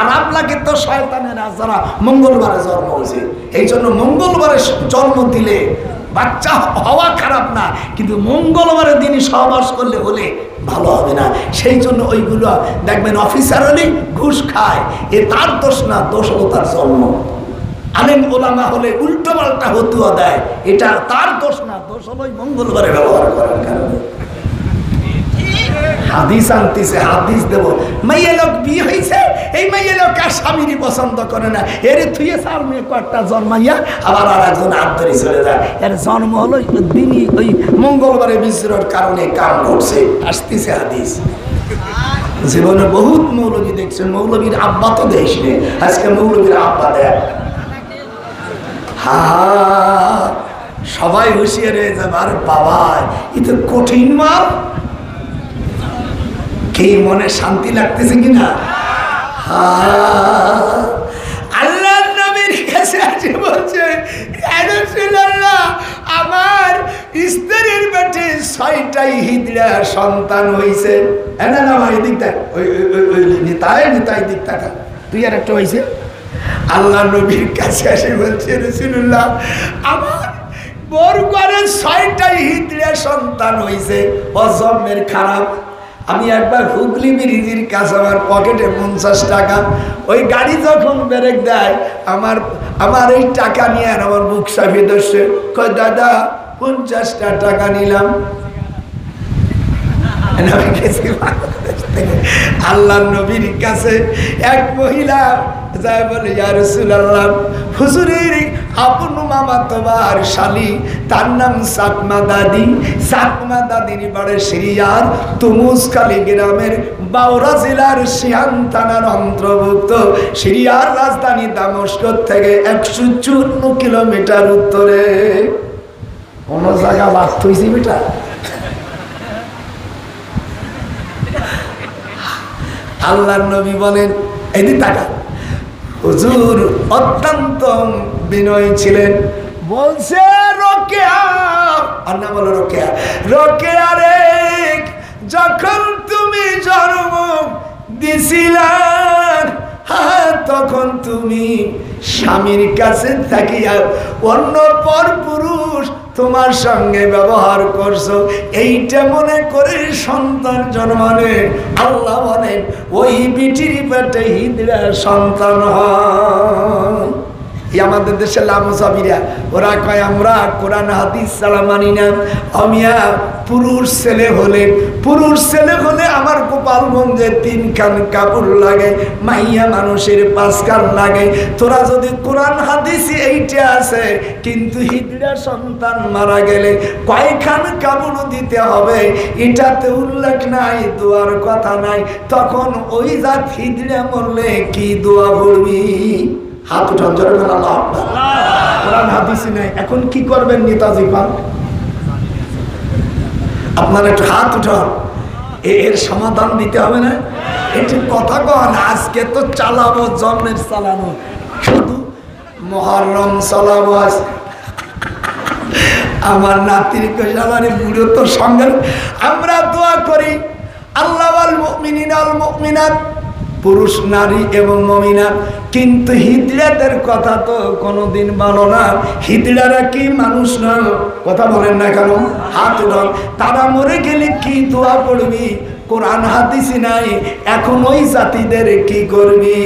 খারাপ লাগে তো শয়তানেরা যারা মঙ্গলবারে জন্ম হয়েছে। এই জন্য মঙ্গলবারে জন্ম দিলে বাচ্চা হওয়া খারাপ না, কিন্তু মঙ্গলবারের দিনই সহবাস করলে হলে ভালো হবে না। সেই জন্য ওইগুলো দেখবেন অফিসার হলেই ঘুষ খায়। এ তার দোষ না, দোষ হলো তার জন্ম। আলেম ওলামা হলে উল্টো পাল্টা হতুয়া দেয়। এটা তার দোষ না, দোষ হলো মঙ্গলবারে ব্যবহার করার কারণে। হাদিস আনতেছে, হাদিস দেব। মাইয়া লোক বিয়ে হয়েছে, এই মাইয়া লোক আর স্বামীরই পছন্দ করে না। এর থুয়ে মেয়ে কয়েকটা জন্মাইয়া আবার আর একজন চলে যায়। এর জন্ম হলো দিনই, ওই মঙ্গলবারে কারণে কাম ঘটছে। আসতেছে হাদিস। জীবনে বহুত মৌলবী দেখছেন। মৌলবীর আব্বা তো দেশ নেই। আজকে মৌলবীর আব্বা সবাই হুঁশিয়ার হয়ে যাবে, আরে বাবা কঠিন মাল। কে মনে শান্তি লাগতেছে কিনা? আল্লাহ নবীর কাছে আসে বলছে আমার স্ত্রীর পেটে ছয়টাই হিজড়া সন্তান হয়েছে না না ভাই দিক দেখ ওই নিতাই নিতাই দিক তুই আর একটা হয়েছে আল্লাহ নবীর কাছে এসে বলছে রসুল্লাহ আমার বর ঘরে ছয়টাই হিজড়া সন্তান হয়েছে অজমের খারাপ আমি একবার হুগলি ব্রিজের কাছে আমার পকেটে পঞ্চাশ টাকা, ওই গাড়ি যখন ব্রেক দেয়, আমার আমার এই টাকা নিয়ে আর আমার বুক সাফি ধরছে কয়, দাদা, পঞ্চাশটা টাকা নিলাম। আল্লাহ নবীর কাছে এক মহিলা যাই বলে, ইয়া রাসূলুল্লাহ, হুজুরের আপন মামা তোমার শালি, তার নাম সাকমা দাদি। সাকমা দাদির বাড়ি সিরিয়ার তুমুসকালী গ্রামের বাউরা জেলার সিয়ান থানার অন্তর্ভুক্ত। সিরিয়ার রাজধানী দামস্ক থেকে একশো চুয়ান্ন কিলোমিটার উত্তরে। কোন জায়গা বাদ হয়েছি বেটা? আল্লাহর নবী বলেন এদিন টাকা হুজুর অত্যন্ত বিনয় ছিলেন। বলছে, রোকেয়া। বলো রোকেয়া। রোকেয়া রে, যখন তুমি জন্ম দিছিলাম হ্যাঁ তখন তুমি স্বামীর কাছে থাকিয়া অন্য পর পুরুষ তোমার সঙ্গে ব্যবহার করছ। এইটা মনে করে সন্তান জন্মানে আল্লাহ বলেন, ওই বিটির পেটে হিদরা সন্তান হয়। এই আমাদের দেশে লামসাবিরা, ওরা কয়, আমরা কোরআন, হাদিস সালা মানি না। আমিয়া পুরুষ ছেলে হলে, পুরুষ ছেলে হলে আমার গোপাল মন্দিরে তিন খান কাপড় লাগে, মাইয়া মানুষের পাঁচ লাগে। তোরা যদি কোরআন, হাদিস এইটা আছে কিন্তু হিজড়া সন্তান মারা গেলে কয়খান কাপড় দিতে হবে? এটাতে উল্লেখ নাই, দোয়ার কথা নাই। তখন ওই জাত হিজড়া মরলে কি দোয়া করবি? হাত উঠান বলেন, আল্লাহ কোরআন, হাদিসই নাই। এখন কি করবেন নেতাজি পান? আপনার একটু হাত উঠান। এর সমাধান দিতে হবে না? এটি কথা কন, আজকে তো চালাবো জন্মের চালানো। শুধু মহরম চালাবো আমার নাতির কইসালারে বুড়ো তো সঙ্গে। আমরা দোয়া করি, আল্লাহ আল মুমিনিন আল পুরুষ, নারী এবং মমিনা। কিন্তু হিদড়াদের কথা তো কোনোদিন বলো না। হিদড়ারা কি মানুষ নয়? কথা বলেন না কেন? হাত উঠান তারা মরে গেলে কি দোয়া পড়বি? কোরআন হাতিস নাই। এখন ওই জাতিদের কি করবি?